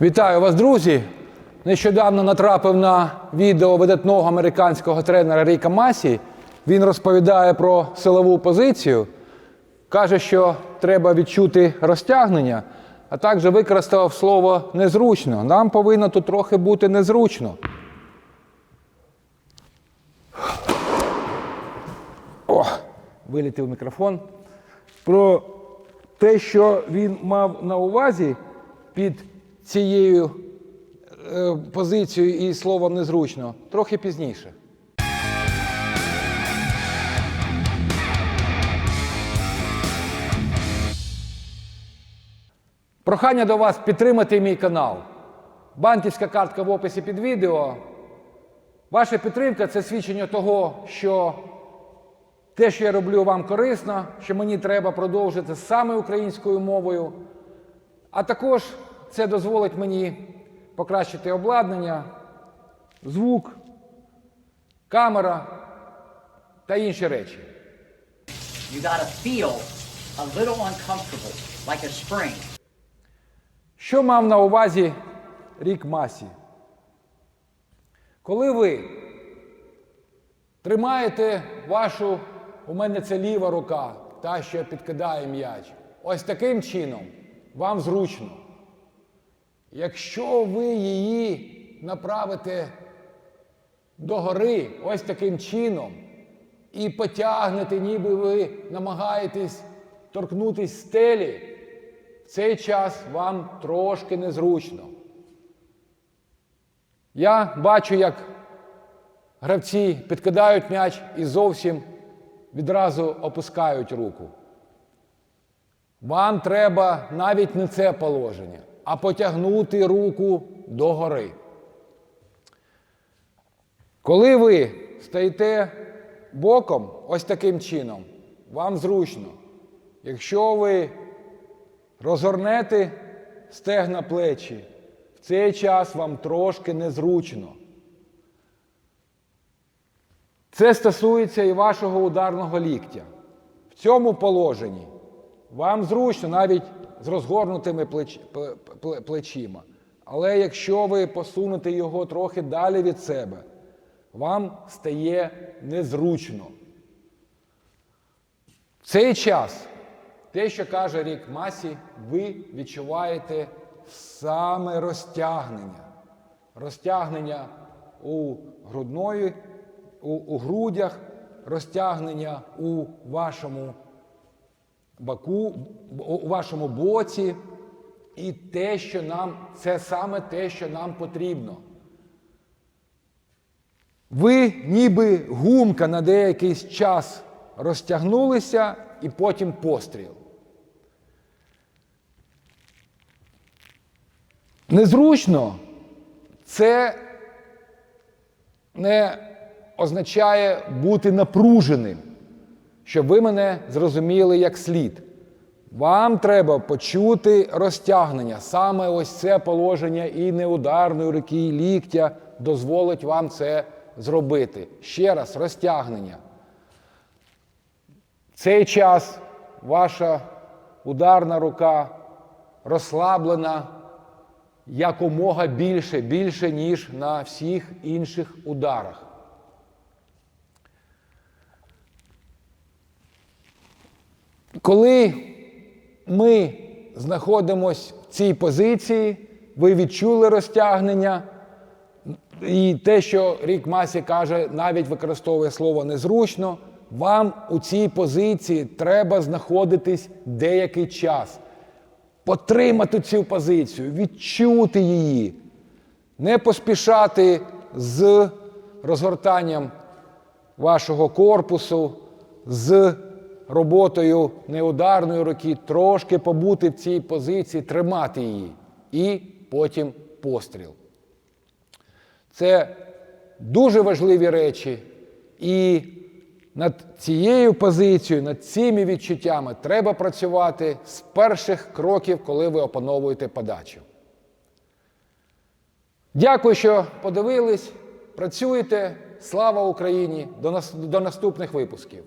Вітаю вас, друзі! Нещодавно натрапив на відео видатного американського тренера Ріка Масі. Він розповідає про силову позицію, каже, що треба відчути розтягнення, а також використав слово незручно. Нам повинно тут трохи бути незручно. О, вилітив мікрофон. Про те, що він мав на увазі під цією е, позицією і словом незручно, трохи пізніше. Прохання до вас підтримати мій канал. Банківська картка в описі під відео. Ваша підтримка це свідчення того, що те, що я роблю, вам корисно, що мені треба продовжити саме українською мовою. А також це дозволить мені покращити обладнання, звук, камера та інші речі. You gotta feel a little uncomfortable, like a spring. Що мав на увазі рік Масі? Коли ви тримаєте вашу, у мене це ліва рука, та, що підкидає м'яч, ось таким чином вам зручно. Якщо ви її направите догори ось таким чином і потягнете, ніби ви намагаєтесь торкнутись стелі, в цей час вам трошки незручно. Я бачу, як гравці підкидають м'яч і зовсім відразу опускають руку. Вам треба навіть не це положення, а потягнути руку догори. Коли ви стоїте боком ось таким чином, вам зручно. Якщо ви розгорнете стегна плечі, в цей час вам трошки незручно. Це стосується і вашого ударного ліктя. В цьому положенні вам зручно навіть з розгорнутими плеч... пле- пле- плечима. Але якщо ви посунете його трохи далі від себе, вам стає незручно. В цей час, те, що каже рік Масі, ви відчуваєте саме розтягнення. Розтягнення у грудної, у, у грудях, розтягнення у вашому баку, у вашому боці. І те, що нам, це саме те, що нам потрібно. Ви ніби гумка на деякий час розтягнулися і потім постріл. Незручно це не означає бути напруженим, щоб ви мене зрозуміли як слід. Вам треба почути розтягнення. Саме ось це положення і неударної руки, і ліктя дозволить вам це зробити. Ще раз, розтягнення. В цей час ваша ударна рука розслаблена якомога більше, більше, ніж на всіх інших ударах. Коли ми знаходимося в цій позиції, ви відчули розтягнення, і те, що Рік Масі каже, навіть використовує слово незручно, вам у цій позиції треба знаходитись деякий час, потримати цю позицію, відчути її, не поспішати з розгортанням вашого корпусу, з роботою неударної руки, трошки побути в цій позиції, тримати її і потім постріл. Це дуже важливі речі, і над цією позицією, над цими відчуттями треба працювати з перших кроків, коли ви опановуєте подачу. Дякую, що подивились. Працюйте. Слава Україні! До наступних випусків.